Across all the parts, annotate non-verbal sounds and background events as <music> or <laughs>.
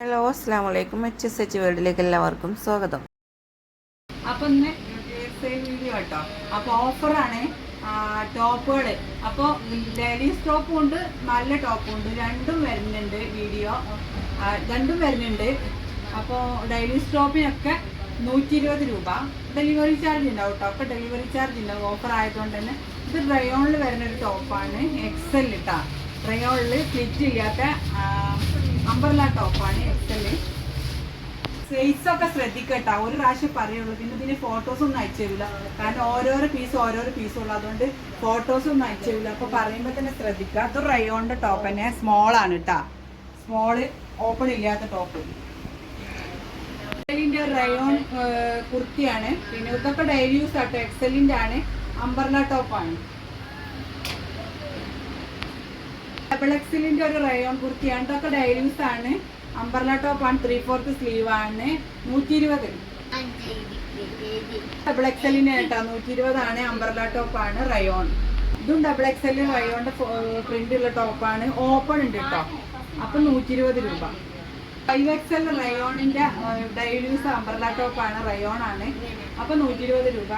Hello അസ്സാം വലൈക്കും H S H വേൾഡിലേക്ക് എല്ലാവർക്കും സ്വാഗതം. അപ്പൊ ഇന്ന് വീഡിയോ കേട്ടോ. അപ്പൊ ഓഫറാണ് ടോപ്പുകൾ അപ്പൊ ലേഡീസ് ടോപ്പും ഉണ്ട് നല്ല ടോപ്പും ഉണ്ട്. രണ്ടും വരുന്നുണ്ട് വീഡിയോ. രണ്ടും വരുന്നുണ്ട്. അപ്പൊ ലേഡീസ് ടോപ്പിനൊക്കെ നൂറ്റി ഇരുപത് രൂപ. ഡെലിവറി ചാർജ് ഉണ്ടാവും കേട്ടോ. ഒക്കെ ഡെലിവറി ചാർജ് ഉണ്ടാവും. ഓഫർ ആയതുകൊണ്ട് തന്നെ ഇത് റയോണിൽ വരുന്ന ഒരു ടോപ്പാണ്. എക്സൽ ഇട്ടാ റയോണിൽ സ്ലിറ്റ് ഇല്ലാത്ത അമ്പർല ടോപ്പാണ് സൈസ് ഒക്കെ ശ്രദ്ധിക്കട്ടോ. ഒരു പ്രാവശ്യം പറയുള്ളൂ. പിന്നെ ഇതിന് ഫോട്ടോസ് ഒന്നും അയച്ചു തരില്ല കാരണം ഓരോരോ പീസ് ഓരോരോ പീസ് ഉള്ളു. അതുകൊണ്ട് ഫോട്ടോസ് ഒന്നും അയച്ചു തരില്ല അപ്പൊ പറയുമ്പോ തന്നെ ശ്രദ്ധിക്കുക അത് റയോണിന്റെ ടോപ്പ് തന്നെ. സ്മോൾ ആണ് കേട്ടാ സ്മോൾ ഓപ്പൺ ഇല്ലാത്ത ടോപ്പ് എക്സലിന്റെ റയോൺ കുർത്തിയാണ്. പിന്നെ ഇതൊക്കെ ഡെയിലി യൂസ് ആട്ടോ. എക്സലിന്റെ ആണ്. അമ്പർല ടോപ്പാണ് ഡബിൾ എക്സലിന്റെ ഒരു റയോൺ കുർത്തിയാണ്. ഇതൊക്കെ ഡയലിംഗ്സ് ആണ്. അമ്പർല ടോപ്പാണ് ത്രീ ഫോർത്ത് സ്ലീവ് ആണ്. നൂറ്റി ഇരുപത് ഡബിൾ എക്സലിന് കേട്ടോ നൂറ്റി ഇരുപതാണ് അമ്പർല ടോപ്പാണ് റയോൺ ഇതും ഡബിൾ എക്സൽ റയോണിന്റെ പ്രിന്റ് ഉള്ള ടോപ്പാണ് ഓപ്പൺ ഉണ്ട് കേട്ടോ അപ്പൊ നൂറ്റി ഇരുപത് രൂപ ഫൈവ് എക്സൽ റയോണിന്റെ ഡെയിലി യൂസ് അമ്പർല ആണ് റയോൺ ആണ്. അപ്പൊ നൂറ്റി ഇരുപത് രൂപ.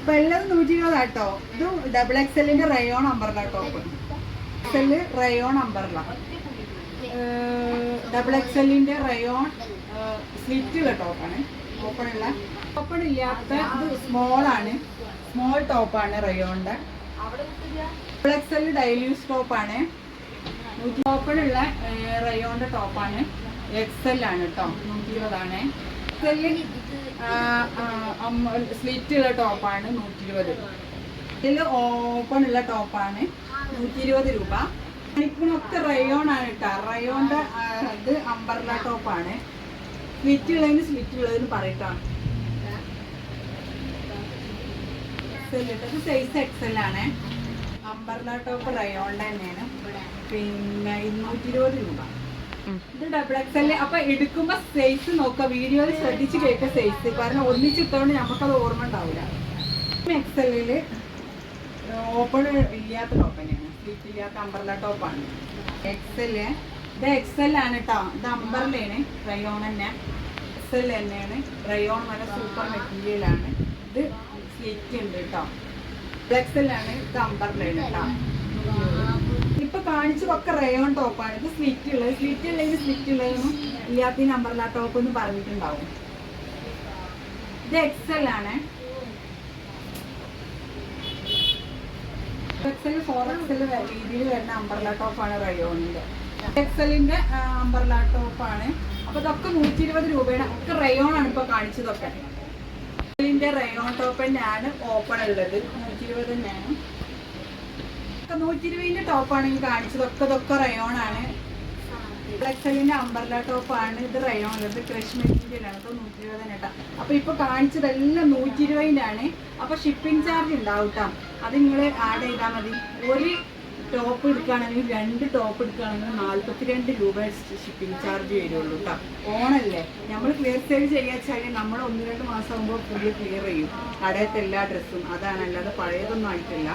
ഇപ്പൊ എല്ലാം നൂറ്റി ഇരുപതാട്ടോ ഇതും double എക്സലിന്റെ rayon umbrella top XL rayon umbrella double എക്സലിന്റെ rayon slit ടോപ്പാണ് ഓപ്പൺ ഉള്ള ഓപ്പൺ ഇല്ലാത്ത ഇത് സ്മോൾ ആണ്. സ്മോൾ ടോപ്പാണ് റയോണിന്റെ double X daily daily use ടോപ്പാണ് നൂറ്റി ഓപ്പൺ ഉള്ള റയോണിന്റെ ടോപ്പാണ് എക്സൽ ആണ്. കേട്ടോ നൂറ്റി ഇരുപതാണ് എക്സൽ സ്ലിറ്റ് ഉള്ള ടോപ്പാണ് നൂറ്റി ഇരുപത് ഇതിൽ ഓപ്പൺ ഉള്ള ടോപ്പാണ് നൂറ്റി ഇരുപത് രൂപ. മണിക്കൂറിനൊക്കെ റയോൺ ആണ് കേട്ടോ റയോണിന്റെ ആ, ഇത് അമ്പർല ടോപ്പാണ്. സ്ലിറ്റ് ഉള്ളതിന് സ്ലിറ്റ് ഉള്ളതിന് പറയട്ടോ സൈസ് എക്സൽ ആണ്. അമ്പർല ടോപ്പ് റയോണിന്റെ തന്നെയാണ്. പിന്നെ ഇരുന്നൂറ്റി ഇരുപത് രൂപ ഇത് ഡബിൾ എക്സൽ അപ്പൊ എടുക്കുമ്പോ സൈസ് നോക്ക. വീഡിയോയിൽ ശ്രദ്ധിച്ച് കേൾക്ക സൈസ് കാരണം ഒന്നിച്ചിട്ടോണ്ട് നമുക്കത് ഓർമ്മ ഉണ്ടാവില്ല എക്സലിൽ ഓപ്പൺ ഇല്ലാത്ത ടോപ്പ് സ്ലിറ്റ് ഇല്ലാത്ത അമ്പർല ടോപ്പാണ് എക്സൽ ഇത് എക്സൽ ആണ് കേട്ടോ ഇത് അമ്പർലയാണ് റയോൺ തന്നെ. എക്സൽ തന്നെയാണ്. റയോൺ നല്ല സൂപ്പർ മെറ്റീരിയലാണ് ഇത് സ്ലിറ്റ് ഉണ്ട് കേട്ടോ എക്സലാണ് ഇത് അമ്പർലയാണ് കേട്ടോ ഇപ്പൊ കാണിച്ചതൊക്കെ റയോൺ ടോപ്പാണ് ഇത് സ്ലിറ്റ് ഉള്ളത്. സ്ലിറ്റ് ഉള്ളതിന് സ്ലിറ്റ് ഉള്ളതെന്നും ഇല്ലാത്ത നമ്പറിലാ ടോപ്പ് എന്ന് പറഞ്ഞിട്ടുണ്ടാവും. ഇത് എക്സൽ ആണ്. എക്സൽ ഫോർ എക്സൽ രീതിയിൽ വരുന്ന അമ്പർല ടോപ്പാണ് റയോണിന്റെ എക്സലിന്റെ അമ്പർല ടോപ്പാണ് അപ്പൊ ഇതൊക്കെ നൂറ്റി ഇരുപത് രൂപയാണ് ഒക്കെ റയോൺ ആണ് ഇപ്പൊ കാണിച്ചതൊക്കെ. എക്സലിന്റെ റയോൺ ടോപ്പ് തന്നെയാണ് ഓപ്പൺ ഉള്ളത്. നൂറ്റി ഇരുപത് തന്നെയാണ് നൂറ്റി ഇരുപതിന്റെ ടോപ്പാണ് ഈ കാണിച്ചതൊക്കെ ഇതൊക്കെ റയോൺ ആണ്. എക്സലിന്റെ അമ്പർല ടോപ്പാണ് ഇത് റയോൺ ഇത് ആണ് ഇപ്പൊ നൂറ്റി ഇരുപത് കേട്ടോ. അപ്പൊ ഇപ്പൊ കാണിച്ചതെല്ലാം നൂറ്റി ഇരുപതിന്റെ ആണ് അപ്പൊ ഷിപ്പിംഗ് ചാർജ് ഉണ്ടാവും അത് നിങ്ങൾ ആഡ് ചെയ്താൽ മതി. ഒരു ടോപ്പ് എടുക്കുകയാണെങ്കിൽ രണ്ട് ടോപ്പ് എടുക്കുകയാണെങ്കിൽ നാല്പത്തിരണ്ട് രൂപ ഷിപ്പിംഗ് ചാർജ് വരുള്ളൂ കേട്ടോ ഓണല്ലേ? നമ്മൾ ക്ലിയർ സെയിൽ ചെയ്യാച്ചാൽ നമ്മൾ ഒന്ന് രണ്ട് മാസം ആകുമ്പോൾ പുതിയ ക്ലിയർ ചെയ്യും. കടയത്തെ എല്ലാ ഡ്രസ്സും അതാണ്. അല്ലാതെ പഴയതൊന്നും ആയിട്ടില്ല.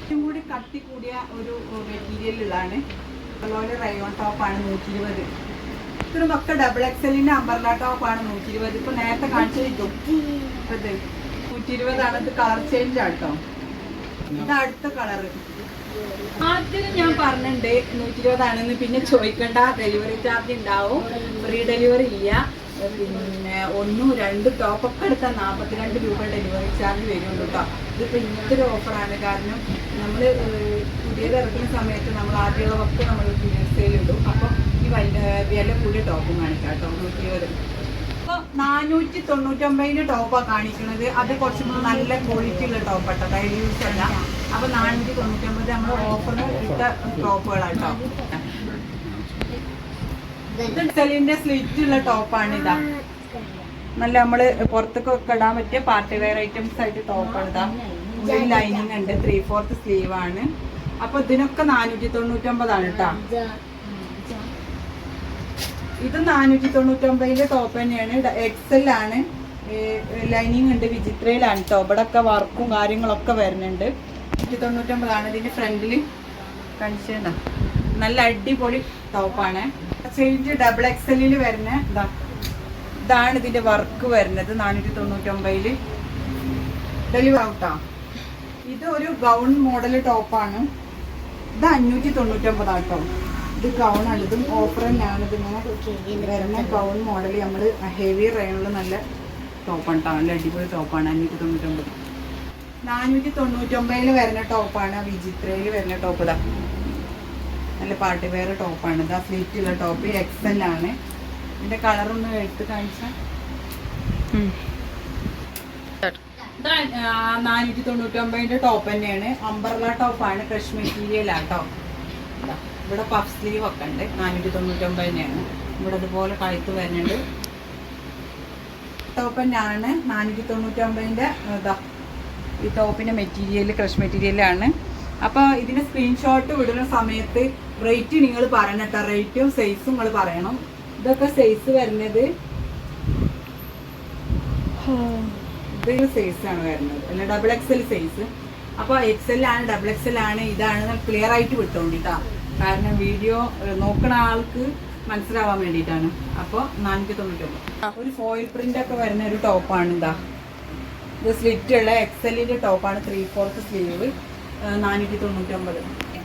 ഏറ്റവും കൂടി കട്ടി കൂടിയ ഒരു മെറ്റീരിയലുള്ളതാണ് അതുപോലെ റയോൺ ടോപ്പാണ് നൂറ്റി ഇരുപത് ഇതൊക്കെ ഡബിൾ എക്സലിന്റെ അമ്പർല ടോപ്പാണ് നൂറ്റി ഇരുപത് ഇപ്പൊ നേരത്തെ കാണിച്ചിരിക്കും. ഇത് നൂറ്റി ഇരുപതാണ് ഇത് കളർ ചേഞ്ച് ആട്ടോ ഇത് അടുത്ത കളറ് ആദ്യം ഞാൻ പറഞ്ഞിട്ടുണ്ട് നൂറ്റി ഇരുപതാണെന്ന് പിന്നെ ചോദിക്കണ്ട. ഡെലിവറി ചാർജ് ഉണ്ടാവും. ഫ്രീ ഡെലിവറി ഇല്ല. പിന്നെ ഒന്നും രണ്ട് ടോപ്പൊക്കെ എടുത്താൽ നാൽപ്പത്തിരണ്ട് രൂപ ഡെലിവറി ചാർജ് വരുള്ളൂ കേട്ടോ ഇതിപ്പോൾ ഇങ്ങനത്തെ ഒരു ഓഫറാണ് കാരണം നമ്മൾ പുതിയത് ഇറക്കുന്ന സമയത്ത് നമ്മൾ ആദ്യമുള്ളതൊക്കെ നമ്മൾ സെയിലിടും അപ്പോൾ ഈ വലിയ വില കൂടിയ ടോപ്പും കാണിക്കാം കേട്ടോ നൂറ്റി ഇരുപത് അപ്പോൾ നാനൂറ്റി തൊണ്ണൂറ്റൊമ്പതിന് ടോപ്പാണ് കാണിക്കുന്നത് അത് കുറച്ചും കൂടി നല്ല ക്വാളിറ്റി ഉള്ള ടോപ്പ് കേട്ടോ ഡെയിലി യൂസ് അല്ല. അപ്പോൾ നാനൂറ്റി തൊണ്ണൂറ്റൊമ്പത് നമ്മൾ ഓഫറിന് ഇട്ട ടോപ്പുകളാട്ടോ സെലിന്റെ സ്ലിറ്റ് ഉള്ള ടോപ്പാണ് ഇതാ നല്ല നമ്മൾ പുറത്തൊക്കെ ഇടാൻ പറ്റിയ പാർട്ടി വെയർ ഐറ്റംസ് ആയിട്ട് ടോപ്പാണ് ഇതാ ലൈനിങ് ഉണ്ട്. ത്രീ ഫോർത്ത് സ്ലീവ് ആണ്. അപ്പൊ ഇതിനൊക്കെ നാനൂറ്റി തൊണ്ണൂറ്റൊമ്പതാണ് കേട്ടാ ഇത് നാനൂറ്റി തൊണ്ണൂറ്റൊമ്പതിന്റെ ടോപ്പ് തന്നെയാണ് എക്സൽ ആണ്. ലൈനിങ് ഉണ്ട്. വിചിത്രയിലാണ് കേട്ടോ ഇവിടെ ഒക്കെ വർക്കും കാര്യങ്ങളൊക്കെ വരുന്നുണ്ട്. നൂറ്റി തൊണ്ണൂറ്റൊമ്പതാണ് ഇതിന്റെ ഫ്രണ്ടിൽ കാണിച്ചേണ്ട നല്ല അടിപൊളി ടോപ്പാണ്. എക്സ്ചേഞ്ച് ഡബിൾ എക്സലിൽ വരുന്ന ഇതാ ഇതാണ് ഇതിന്റെ വർക്ക് വരുന്നത് നാനൂറ്റി തൊണ്ണൂറ്റൊമ്പതിൽ. ഡെലിവർ ഔട്ടാ ഇത് ഒരു ഗൗൺ മോഡൽ ടോപ്പാണ് ഇത് അഞ്ഞൂറ്റി തൊണ്ണൂറ്റൊമ്പതാട്ടോ ഇത് ഗൗൺ ആണ് ഇതും ഓഫർ തന്നെയാണ്. ഇത് ഇങ്ങനെ വരുന്ന ഗൗൺ മോഡൽ നമ്മൾ ഹെവി റേണിൽ നല്ല ടോപ്പാണ് കേട്ടോ അടിപൊളി ടോപ്പാണ് അഞ്ഞൂറ്റി തൊണ്ണൂറ്റൊമ്പത്. നാനൂറ്റി തൊണ്ണൂറ്റൊമ്പതിൽ വരുന്ന ടോപ്പാണ് വിചിത്രയിൽ വരുന്ന ടോപ്പ് ഇതാ. നല്ല പാർട്ടി വെയർ ടോപ്പാണ്. ഇതാ ഉള്ള ടോപ്പ് എക്സൽ ആണ്. ഇതിന്റെ കളർ ഒന്ന് എടുത്ത് കാണിച്ചാൽ നാനൂറ്റി തൊണ്ണൂറ്റി ഒമ്പതിന്റെ ടോപ്പ് തന്നെയാണ്. അംബർല ടോപ്പാണ് ഫ്രഷ് മെറ്റീരിയൽ ഇതാ, ഇവിടെ പഫ് സ്ലീവ് ഒക്കെ ഉണ്ട്. നാനൂറ്റി തൊണ്ണൂറ്റി ഒമ്പത് തന്നെയാണ്. ഇവിടെ അതുപോലെ കഴുത്ത് വരുന്നുണ്ട്. ടോപ്പ് തന്നെയാണ് നാനൂറ്റി തൊണ്ണൂറ്റി ഒമ്പതിന്റെ ഇതാ ഈ ടോപ്പിന്റെ മെറ്റീരിയൽ ക്രഷ് മെറ്റീരിയലാണ് അപ്പൊ ഇതിന്റെ സ്ക്രീൻഷോട്ട് വിടുന്ന സമയത്ത് റേറ്റ് നിങ്ങൾ പറയണം കേട്ടോ. റേറ്റും സൈസും നിങ്ങൾ പറയണം. ഇതൊക്കെ സൈസ് വരുന്നത് ഇതൊരു സൈസ് ആണ് വരുന്നത്. അല്ല ഡബിൾ എക്സൽ സൈസ് അപ്പൊ എക്സൽ ആണ് ഡബിൾ എക്സൽ ആണ്. ഇതാണ് ക്ലിയർ ആയിട്ട് വിട്ടോണ്ടിട്ടാ. കാരണം വീഡിയോ നോക്കണ ആൾക്ക് മനസ്സിലാവാൻ വേണ്ടിയിട്ടാണ്. അപ്പോൾ നാനൂറ്റി തൊണ്ണൂറ്റൊമ്പത്. ഒരു ഫോയിൽ പ്രിന്റ് ഒക്കെ വരുന്ന ഒരു ടോപ്പാണ് ഇതാ. ഇത് സ്ലിറ്റ് ഉള്ള എക്സലിന്റെ ടോപ്പാണ് ത്രീ ഫോർത്ത് സ്ലീവ് നാനൂറ്റി തൊണ്ണൂറ്റൊമ്പത്.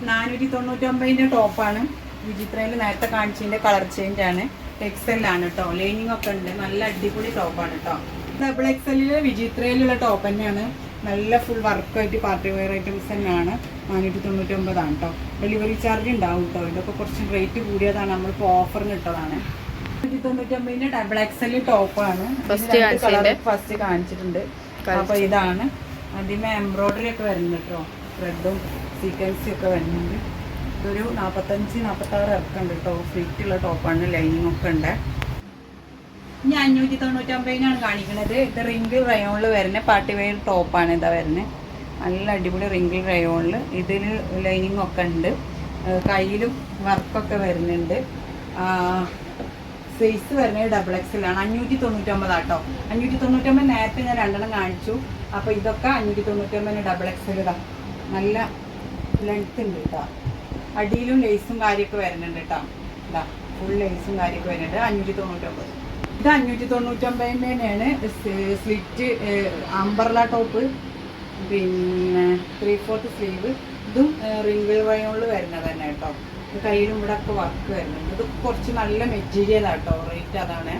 നാനൂറ്റി തൊണ്ണൂറ്റൊമ്പതിന്റെ ടോപ്പാണ് വിചിത്രയിൽ നേരത്തെ കാണിച്ചതിന്റെ കളർ ചേഞ്ച് ആണ്. എക്സെല്ലാണ് കേട്ടോ ലൈനിങ് ഒക്കെ ഉണ്ട്. നല്ല അടിപൊളി ടോപ്പാണ് കേട്ടോ ഡബിൾ എക്സലിൽ വിചിത്രയിലുള്ള ടോപ്പ് തന്നെയാണ്. നല്ല ഫുൾ വർക്കായിട്ട് പാർട്ടി വെയർ ഐറ്റംസ് തന്നെയാണ്. നാനൂറ്റി തൊണ്ണൂറ്റൊമ്പതാണ് കേട്ടോ ഡെലിവറി ചാർജ് ഉണ്ടാവും കേട്ടോ ഇതൊക്കെ കുറച്ച് റേറ്റ് കൂടിയതാണ്. നമ്മളിപ്പോൾ ഓഫറിന് ഇട്ടതാണ്. നാനൂറ്റി തൊണ്ണൂറ്റൊമ്പതിന്റെ ഡബിൾ എക്സൽ ടോപ്പാണ് ഫസ്റ്റ് കാണിച്ചിട്ടുണ്ട്. അപ്പോൾ ഇതാണ്. അതിന് എംബ്രോയിഡറി ഒക്കെ വരുന്നുണ്ട് കേട്ടോ ത്രെഡും സീക്വൻസും ഒക്കെ വരുന്നുണ്ട്. ഇതൊരു നാൽപ്പത്തഞ്ച് നാൽപ്പത്താറ് ഇറക്കുന്നുണ്ട് കേട്ടോ. ഫിറ്റുള്ള ടോപ്പാണ് ലൈനിങ് ഒക്കെ ഉണ്ട്. ഇനി അഞ്ഞൂറ്റി തൊണ്ണൂറ്റൊമ്പതിനാണ് കാണിക്കുന്നത് ഇത് റിങ്കിൾ റയോണിൽ വരുന്ന പാർട്ടി വെയർ ടോപ്പാണ് ഇതാ വരുന്നത് നല്ല അടിപൊളി റിങ്കിൾ റയോണിൽ ഇതിൽ ലൈനിങ് ഒക്കെ ഉണ്ട്. കയ്യിലും വർക്കൊക്കെ വരുന്നുണ്ട്. സൈസ് വരുന്നത് ഡബിൾ എക്സലാണ് അഞ്ഞൂറ്റി തൊണ്ണൂറ്റൊമ്പത് ആട്ടോ അഞ്ഞൂറ്റി തൊണ്ണൂറ്റൊമ്പത് നേരത്തെ ഞാൻ രണ്ടെണ്ണം കാണിച്ചു. അപ്പോൾ ഇതൊക്കെ അഞ്ഞൂറ്റി തൊണ്ണൂറ്റൊമ്പതിന് ഡബിൾ എക്സൽ നല്ല ലെങ്ത് ഉണ്ട് കേട്ടോ അടിയിലും ലേസും കാര്യമൊക്കെ വരുന്നുണ്ട് കേട്ടോ ഇതാ ഫുൾ ലേസും കാര്യമൊക്കെ വരുന്നുണ്ട്. അഞ്ഞൂറ്റി തൊണ്ണൂറ്റൊമ്പത് ഇത് അഞ്ഞൂറ്റി തൊണ്ണൂറ്റൊമ്പതിന്റെയാണ് തന്നെയാണ് സ്ലിറ്റ് അംബർല ടോപ്പ് പിന്നെ ത്രീ ഫോർത്ത് സ്ലീവ് ഇതും റിംഗിൾ വയോണിൽ വരുന്നത് തന്നെ കേട്ടോ കയ്യിലും ഇവിടെ ഒക്കെ വർക്ക് വരുന്നുണ്ട്. ഇത് കുറച്ച് നല്ല മെറ്റീരിയൽ ആട്ടോ റേറ്റ് അതാണ്.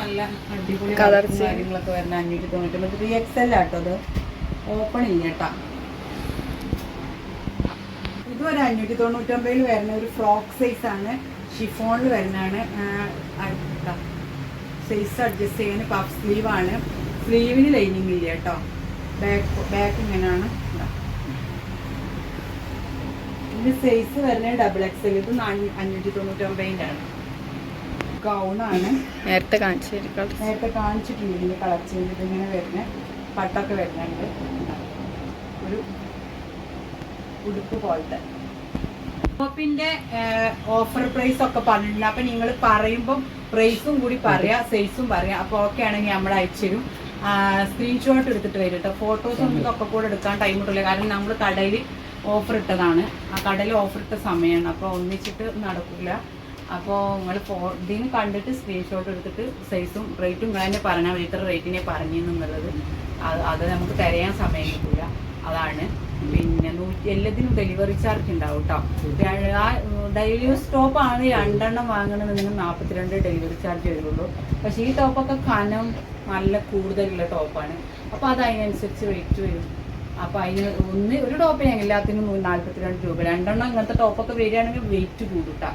നല്ല അടിപൊളി കളർ കാര്യങ്ങളൊക്കെ വരുന്ന അഞ്ഞൂറ്റി തൊണ്ണൂറ്റൊമ്പത് ത്രീ എക്സ് എൽ ആട്ടോ ഇത്. ഓപ്പൺ ചെയ്യട്ടാ ഒരു അഞ്ഞൂറ്റി തൊണ്ണൂറ്റൊമ്പതിൽ വരുന്ന ഒരു ഫ്രോക്ക് സൈസ് ആണ്. ഷിഫോണിൽ വരുന്നതാണ്. സൈസ് അഡ്ജസ്റ്റ് ചെയ്യാൻ പഫ് സ്ലീവ് ആണ്. സ്ലീവിന് ലൈനിങ് ഇല്ല കേട്ടോ. ബാക്ക് ബാക്ക് ഇങ്ങനെയാണ്. ഇതാ. ഇതിന്റെ സൈസ് വരുന്നത് ഡബിൾ എക്സ് ഇത് അഞ്ഞൂറ്റി തൊണ്ണൂറ്റൊമ്പതിന്റെ ആണ്. ഗൗണാണ് നേരത്തെ കാണിച്ചിട്ടുണ്ട് നേരത്തെ കാണിച്ചിട്ടുണ്ട് ഇതിന്റെ കളർ ചെയ്ത് ഇങ്ങനെ വരുന്നത്. പട്ടൊക്കെ വരുന്നുണ്ട്. ഒരു ഉടുപ്പ് പോലത്തെ ഷോപ്പിന്റെ ഓഫർ പ്രൈസ് ഒക്കെ പറഞ്ഞിട്ടില്ല അപ്പൊ നിങ്ങൾ പറയുമ്പോൾ പ്രൈസും കൂടി പറയാ സൈസും പറയാം. അപ്പൊ ഓക്കെ ആണെങ്കിൽ നമ്മൾ അയച്ചുതരും സ്ക്രീൻഷോട്ട് എടുത്തിട്ട് വരും കേട്ടോ ഫോട്ടോസ് ഒന്നും ഒക്കെ കൂടെ എടുക്കാൻ ടൈം കിട്ടില്ല കാരണം നമ്മൾ കടയിൽ ഓഫർ ഇട്ടതാണ്. ആ കടയിൽ ഓഫർ ഇട്ട സമയമാണ് അപ്പോൾ ഒന്നിച്ചിട്ട് നടക്കില്ല അപ്പോൾ നിങ്ങൾ ഫോ ഇതിന് കണ്ടിട്ട് സ്ക്രീൻഷോട്ട് എടുത്തിട്ട് സൈസും റേറ്റും നിങ്ങൾ തന്നെ പറഞ്ഞാൽ മീറ്റർ ഇത്ര റേറ്റിനെ പറഞ്ഞെന്നുള്ളത്. അത് അത് നമുക്ക് തിരയാൻ സമയം കിട്ടില്ല അതാണ്. പിന്നെ നൂറ്റി എല്ലാത്തിനും ഡെലിവറി ചാർജ് ഉണ്ടാവും കേട്ടോ ആ ഡെയിലി യൂസ് ടോപ്പ് ആണ് രണ്ടെണ്ണം വാങ്ങണമെന്നുണ്ടെങ്കിൽ നാൽപ്പത്തിരണ്ട് ഡെലിവറി ചാർജ് വരുള്ളൂ. പക്ഷേ ഈ ടോപ്പൊക്കെ കനം നല്ല കൂടുതലുള്ള ടോപ്പാണ് അപ്പോൾ അത് അതിനനുസരിച്ച് റേറ്റ് വരും. അപ്പോൾ അതിന് ഒന്ന് ഒരു ടോപ്പിന് എല്ലാത്തിനും നാൽപ്പത്തിരണ്ട് രൂപ. രണ്ടെണ്ണം ഇങ്ങനത്തെ ടോപ്പൊക്കെ വരികയാണെങ്കിൽ വെയിറ്റ് കൂടുട്ടാ.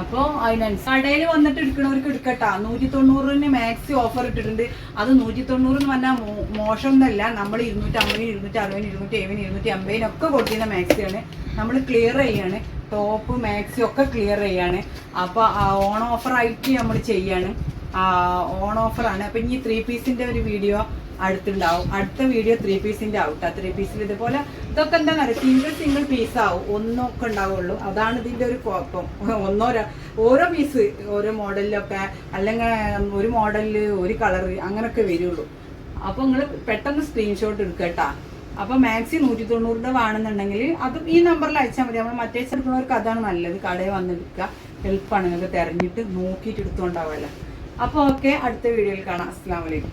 അപ്പോൾ അതിനനുസരിച്ച് കടയിൽ വന്നിട്ട് എടുക്കണവർക്ക് എടുക്കട്ടാ. നൂറ്റി തൊണ്ണൂറിന് മാക്സി ഓഫർ ഇട്ടിട്ടുണ്ട്. അത് നൂറ്റി തൊണ്ണൂറ് എന്ന് പറഞ്ഞാൽ മോശം എന്നല്ല നമ്മൾ ഇരുന്നൂറ്റി അമ്പതിന് ഇരുന്നൂറ്റി അറുപതിന് ഇരുന്നൂറ്റി എഴുപതിന് ഇരുന്നൂറ്റി അമ്പതിനൊക്കെ കൊടുക്കുന്ന മാക്സിയാണ് നമ്മൾ ക്ലിയർ ചെയ്യാണ്. ടോപ്പ് മാക്സി ഒക്കെ ക്ലിയർ ചെയ്യാണ്. അപ്പോൾ ഓൺ ഓഫർ ആയിട്ട് നമ്മൾ ചെയ്യാണ്. ഓൺ ഓഫറാണ് അപ്പം ഇനി ത്രീ പീസിന്റെ ഒരു വീഡിയോ അടുത്തുണ്ടാവും. അടുത്ത വീഡിയോ ത്രീ പീസിന്റെ ആവട്ടെ ത്രീ പീസിൽ ഇതുപോലെ ഇതൊക്കെ എന്താ പറയുക സിംഗിൾ സിംഗിൾ പീസ് ആവും. ഒന്നൊക്കെ ഉണ്ടാവുള്ളൂ. അതാണ് ഇതിന്റെ ഒരു കുഴപ്പം. <laughs> ഒന്നോ ഓരോ പീസ് ഓരോ മോഡലിലൊക്കെ അല്ലെങ്കിൽ ഒരു മോഡലിൽ ഒരു കളർ അങ്ങനൊക്കെ വരുള്ളൂ. അപ്പൊ നിങ്ങൾ പെട്ടെന്ന് സ്ക്രീൻഷോട്ട് എടുക്കട്ടാ അപ്പൊ മാക്സി നൂറ്റി തൊണ്ണൂറിന്റെ വേണമെന്നുണ്ടെങ്കിൽ അത് ഈ നമ്പറിൽ അയച്ചാൽ മതി. നമ്മൾ മറ്റേ എടുക്കുന്നവർക്ക് അതാണ് നല്ലത്. കടയിൽ വന്നെടുക്കുക എളുപ്പമാണ് നിങ്ങൾക്ക് തിരഞ്ഞിട്ട് നോക്കിയിട്ട് എടുത്തോണ്ടാവല്ലോ. അപ്പോൾ ഓക്കെ അടുത്ത വീഡിയോയിൽ കാണാം. അസ്സാം വലൈക്കും